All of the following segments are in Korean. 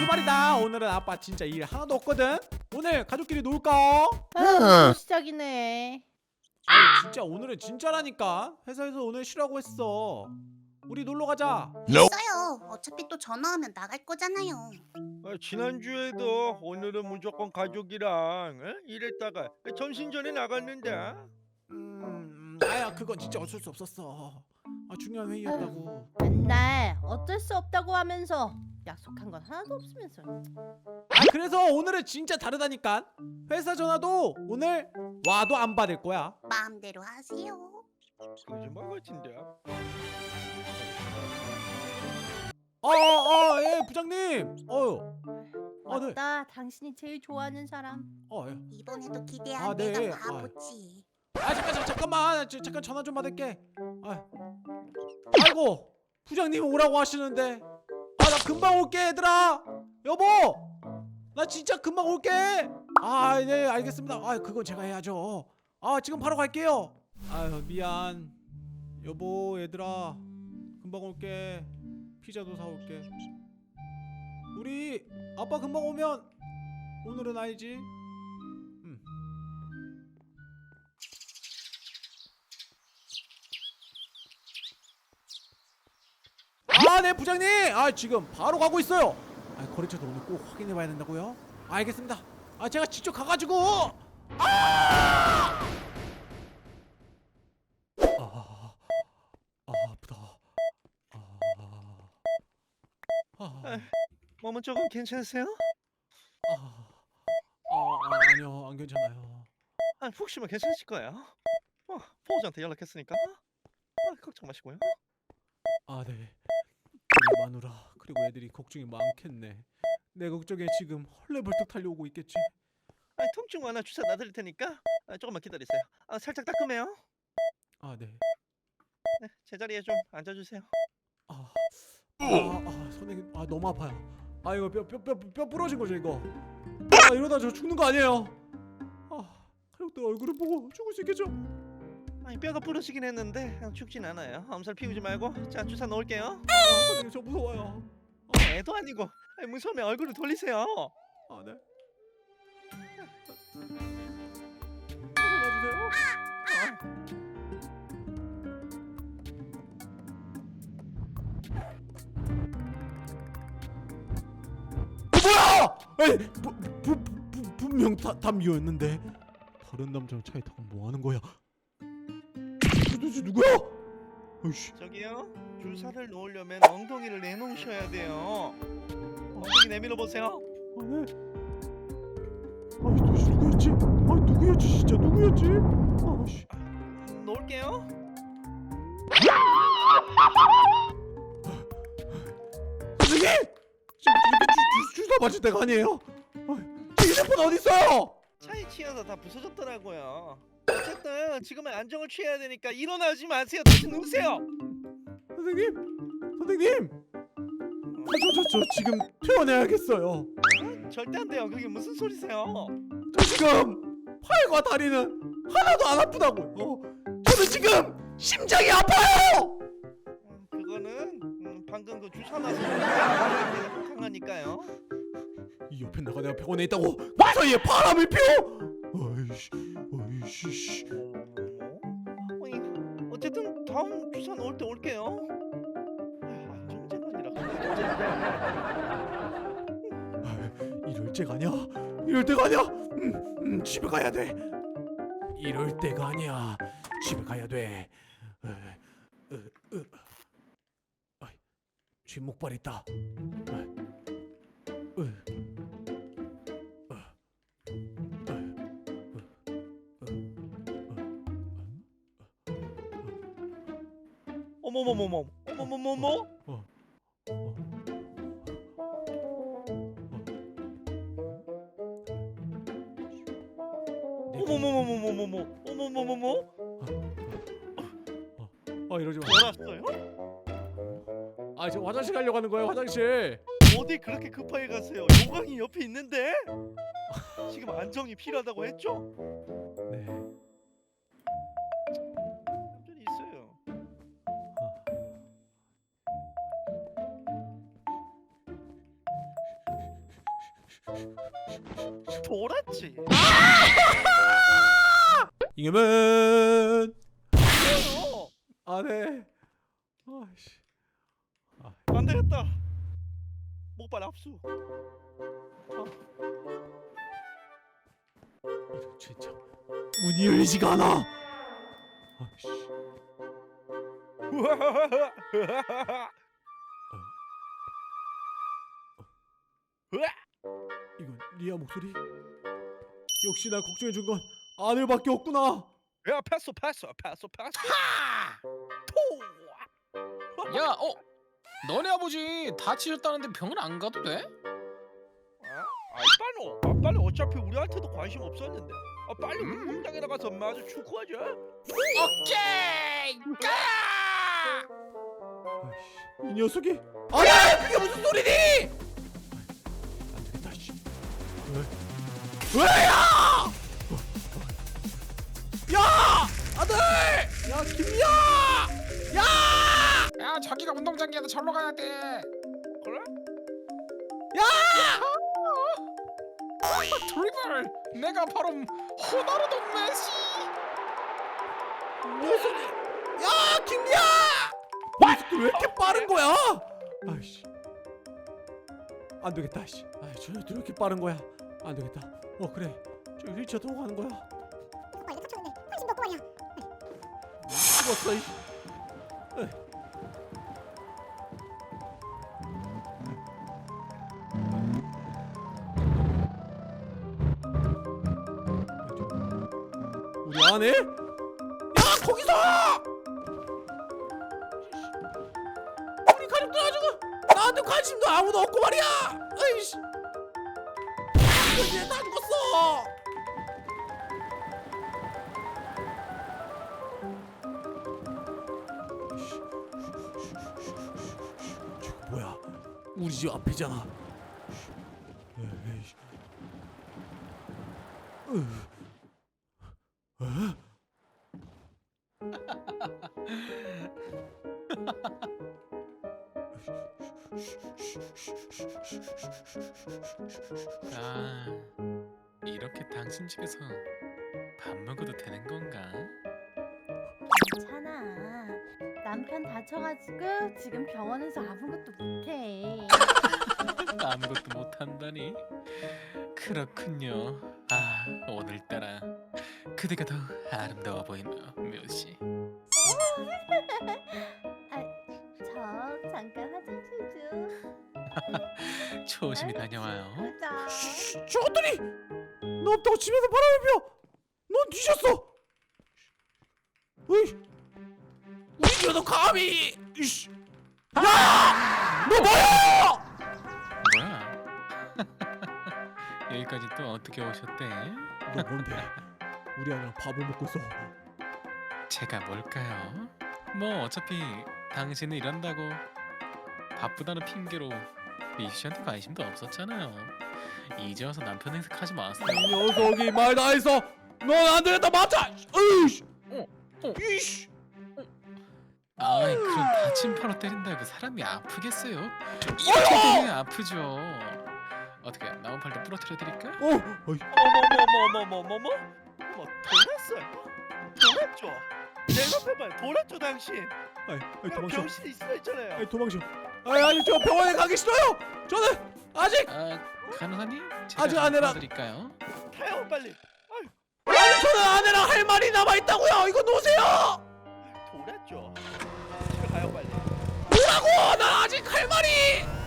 주말이다. 오늘은 아빠 진짜 일 하나도 없거든. 오늘 가족끼리 놀까? 아, 또 시작이네. 아니 진짜 오늘은 진짜라니까. 회사에서 오늘 쉬라고 했어. 우리 놀러 가자. 있어요. 어차피 또 전화하면 나갈 거잖아요. 아, 지난주에도 오늘은 무조건 가족이랑 에? 일했다가 점심 전에 나갔는데 음, 아야 그건 진짜 어쩔 수 없었어. 아 중요한 회의였다고. 맨날 어쩔 수 없다고 하면서 약속한 건 하나도 없으면서. 아 그래서 오늘은 진짜 다르다니까. 회사 전화도 오늘 와도 안 받을 거야. 마음대로 하세요. 거짓말 같은데 어어 예 부장님. 어유. 아 네. 맞다. 당신이 제일 좋아하는 사람. 어 예. 이번에도 기대한 아, 네. 내가 아. 바보지. 아 잠깐 잠깐 잠깐만 저, 잠깐 전화 좀 받을게. 아, 아이고 부장님 오라고 하시는데 아 나 금방 올게 얘들아. 여보 나 진짜 금방 올게. 아 네 알겠습니다. 아 그건 제가 해야죠. 아 지금 바로 갈게요. 아유 미안. 여보 얘들아 금방 올게. 피자도 사올게. 우리 아빠 금방 오면 오늘은 알지 아, 네 부장님. 아, 지금 바로 가고 있어요. 아, 거래처도 오늘 꼭 확인해 봐야 된다고요? 알겠습니다. 아, 제가 직접 가 가지고 아! 아, 아, 아프다. 아. 아. 몸은 조금 괜찮으세요? 아. 아, 아, 아니요. 안 괜찮아요. 아, 푹 쉬면 괜찮으실 거예요 어, 보호자한테 연락했으니까 아, 걱정 마시고요 아, 네. 마누라 그리고 애들이 걱정이 많겠네. 내 걱정에 지금 헐레벌떡 달려오고 있겠지. 아, 통증 완화 주사 놔드릴 테니까 아, 조금만 기다리세요 아, 살짝 따끔해요 아, 네. 네, 제자리에 좀 앉아주세요 아, 아, 아, 선생님, 아 너무 아파요. 아 이거 뼈 뼈 뼈 뼈 부러진 거죠 이거. 아 이러다 저 죽는 거 아니에요? 아 가족들 얼굴을 보고 죽을 수 있겠죠? 아니, 뼈가 부러지긴 했는데 아, 죽진 않아요 엄살 피우지 말고 자 주사 넣을게요 아, 저 무서워요. 애도 아니고 아니, 무서우면 얼굴을 돌리세요 아 네. 놔주세요. 어, 뭐야? 에이, 부, 부, 부, 분명 다, 담요였는데 다른 남자랑 차에 타고 뭐 하는 거야? 도대체 누구야? 아이씨, 저기요 주사를 놓으려면 엉덩이를 내놓으셔야 돼요 엉덩이 내밀어 보세요 아 네. 아 도대체 누구였지? 아 누구였지 진짜 누구였지? 아씨. 놓을게요 선생님! 지금 이렇게 주, 주, 주사 맞을 때가 아니에요? 아, 제 휴대폰 어디 있어요? 차에 치여서 다 부서졌더라고요 어쨌든 지금은 안정을 취해야 되니까 일어나지 마세요. 다시 누우세요. 선생님, 선생님, 아, 저, 저, 저 지금 퇴원해야겠어요. 절대 안 돼요. 그게 무슨 소리세요? 저 지금 팔과 다리는 하나도 안 아프다고요. 저는 지금 심장이 아파요. 음, 그거는 음, 방금 그 주사 맞은 내가 강하니까요. 이 옆에 나가 내가 병원에 있다고 그 사이에 바람을 피워? 아이씨, 아 이씨. 어이, 어쨌든 다음 주사 놓을 때 올게요 아, 강정제가 아, 이럴 때가 아니야. 이럴 때가 아니야. 음, 음, 집에 가야 돼. 이럴 때가 아니야. 집에 가야 돼. 에, 으, 으. 아이, 쥐목발 있다. 아이, 으. 어머머머머 어머머머머 어, 어. 내 어머머머머머머머 어머머머머 아 이러지 마. 돌았어요? 아 지금 화장실 가려고 하는 거예요 화장실. 어디 그렇게 급하게 가세요? 요강이 옆에 있는데 지금 안정이 필요하다고 했죠? 돌았지. 뭐요? 안해. 아이씨. 안 되겠다. 목발 압수. 이거 진짜 문이 열리지가 않아. 아이씨. 이건 리아 목소리 역시 날 걱정해 준 건 아들밖에 없구나 야 패스 패스 패스 패스. 토. 야, 어? 너네 아버지 다치셨다는데 병원 안 가도 돼? 아, 빨리, 아, 어차피 우리한테도 관심 없었는데. 아, 빨리 음. 운동장에 나가서 마저 축구하자. 오케이! 가! 아이씨 이 녀석이 아야 그게 무슨 소리니 왜? 왜야 야 아들 야 김이야 야 야, 자기가 운동장이야. 너 절로 가야 돼. 그래? 야! 아, 드리블! 내가 바로 호나르도 메시! 이 녀석이 야 김이야 왜 이렇게 빠른 거야 아이씨 안 되겠다 씨 아이 저 녀석들 왜 이렇게 빠른 거야 안 되겠다 어 그래 저 휠체어 타고 가는 거야 이거 다쳤는데 관심도 없고 말이야. 죽었어 이 우리 안에? 야 거기서! 우리 가족들 가지고 나한테 관심도 아무도 없고 말이야! 아이씨 이거 다 죽었어! 뭐야? 우리 집 앞이잖아. 에이씨. 으. 어? 아, 이렇게 당신 집에서 밥 먹어도 되는 건가? 괜찮아. 남편 다쳐가지고 지금 병원에서 아무것도 못해. 아무것도 못한다니? 그렇군요. 아, 오늘따라 그대가 더 아름다워 보이나, 묘시. 저 잠깐 화장실 좀. 조심히 다녀와요. 가자. 씨, 저것들이 너 없다고 집에서 바람을 피워. 넌 뒤졌어. 으이, 우리 집에도 감히. 이씨. 야, 너 뭐야? 뭐야? 여기까지 또 어떻게 오셨대? 너 뭔데? 우리 아이랑 밥을 먹고 있어. 제가 뭘까요? 뭐 어차피 당신은 일한다고 바쁘다는 핑계로 미씨한테 관심도 없었잖아요. 이제 와서 남편 행색하지 마세요. 이 녀석이 말다 했어. 넌안 되겠다 맞아. 으이씨. 어, 어. 이씨. 아이 그럼 다친 팔로 때린다고 사람이 아프겠어요? 이렇게 되면 아프죠. 어떻게 남은 팔도 부러뜨려 드릴까? 어, 어이. 어머머머머머머머. 뭐 돌았어요? 돌았죠. 내 옆에 봐, 돌았죠 당신. 아이, 아이 도망쳐. 병실에 있어 있잖아요. 아이 도망쳐. 아이 아니 저 병원에 가기 싫어요. 저는 아직 아 간호사님 제가 아직 안 해라. 드릴까요? 타요 빨리. 아니 저는 아내랑 할 말이 남아 있다고요. 이거 놓으세요. 돌았죠. 집에 가요 빨리. 뭐라고? 나 아직 할 말이.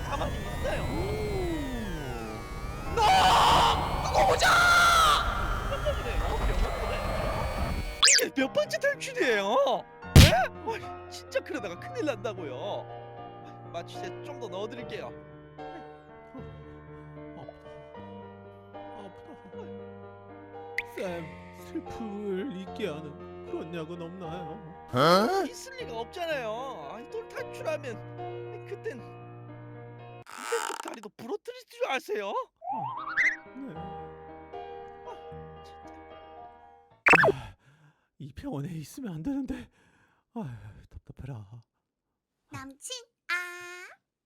가만히 있어요. 너 그거 보자. 이게 몇 번째 탈출이에요? 네? 어이, 진짜 그러다가 큰일 난다고요. 마취제 좀 더 넣어드릴게요. 아프다. 쌤 슬픔을 잊게 하는 그런 약은 없나요? 있을 리가 없잖아요. 아니 또 탈출하면 그땐 다리도 부러뜨릴 줄 아세요? 네. 아, 이 병원에 있으면 안 되는데. 아 답답해라. 남친 아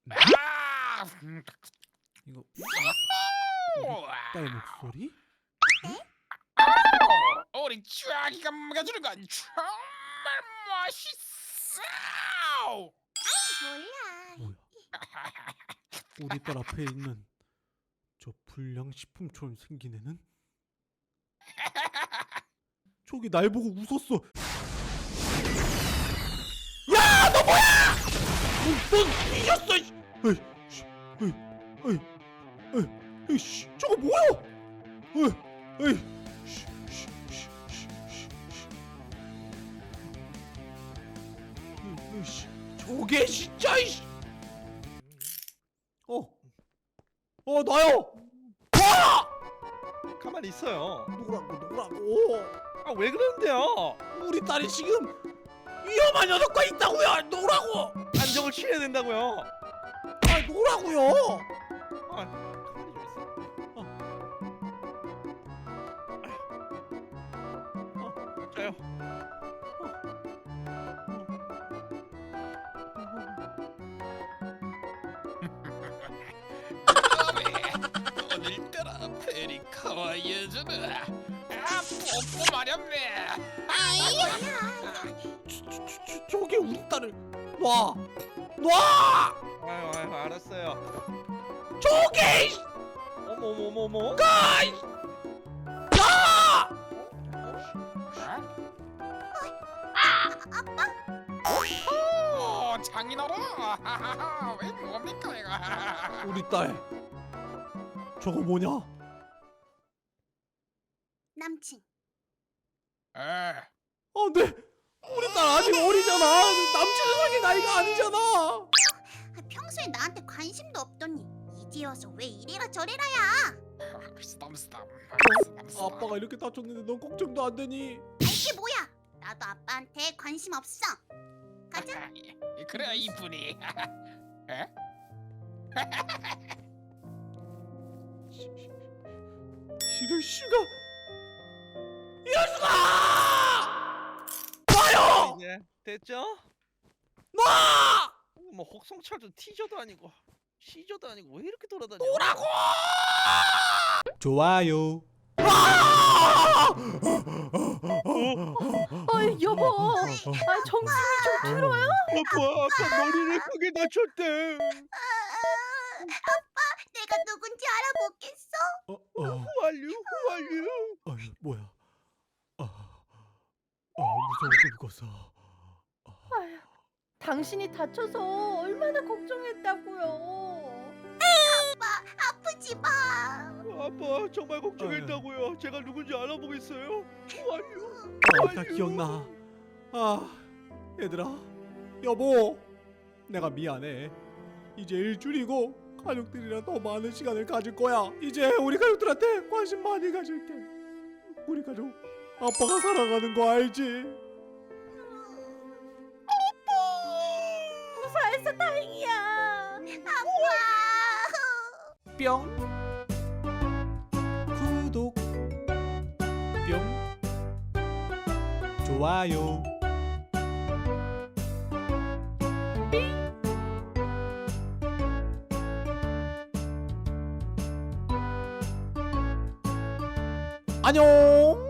아! 이거 딸 목소리? 우리 쭈아기가 먹여주는 건 정말 멋있어. 몰라. 뭐야? 우리 딸 앞에 있는 저 불량식품처럼 생긴 애는? 저기 날 보고 웃었어. 야, 너 뭐야? 너, 너 뒤졌어. 이 에이, 씨, 에이, 에이, 에이, 에이, 씨, 저거 뭐야? 에이, 에이, 씨, 씨, 씨, 씨, 씨, 씨. 에이, 에이, 씨, 저게 진짜 이씨. 어, 어 나요. 와! 가만히 있어요. 누구라고 누구라고? 아 왜 그러는데요? 우리 딸이 지금 위험한 녀석과 있다고요. 누구라고? 안정을 취해야 된다고요. 아 누구라고요? 아 여자는 아 뽀뽀 마렵네. 저, 저, 저, 저게 우리 딸을 놔, 놔! 아유 아유 알았어요. 이- 어머 어머 어머 어머. 아이! 오 장인어른 왜 뭡니까 이거? 우리 딸 저거 뭐냐? 남친. 에 안돼, 우리 딸 아직 어리잖아. 남친을 사귈 나이가 아니잖아. 아, 평소에 나한테 관심도 없더니 이제 와서 왜 이래라 저래라야. 스담스담. 아빠가 이렇게 다쳤는데 넌 걱정도 안 되니? 아, 이게 뭐야? 나도 아빠한테 관심 없어. 가자. 그래야 이쁘니. 에? 이럴 수가 이럴 수가 놔요 이제 됐죠? 놔 뭐 혹성철도 티저도 아니고 시저도 아니고 왜 이렇게 돌아다녀? 오라고 좋아요 어이 여보. 아 정신이 좀 들어요? 아빠 아빠 머리를 크게 다쳤대. 아빠, 내가 누군지 알아보겠어? 어, 어, 완료 완료. 아유, 뭐야 아, 아 무서워 죽겠어 아휴, 당신이 다쳐서 얼마나 걱정했다고요. 아빠, 아프지 마. 아빠 정말 걱정했다고요. 제가 누군지 알아보겠어요. 완료. 아, 다 기억나 아 얘들아 여보 내가 미안해 이제 일주일이고 가족들이랑 더 많은 시간을 가질 거야 이제 우리 가족들한테 관심 많이 가질게 우리 가족 아빠가 사랑하는 거 알지? 무사해서 다행이야. 아빠. 뿅 구독 뿅 좋아요 안녕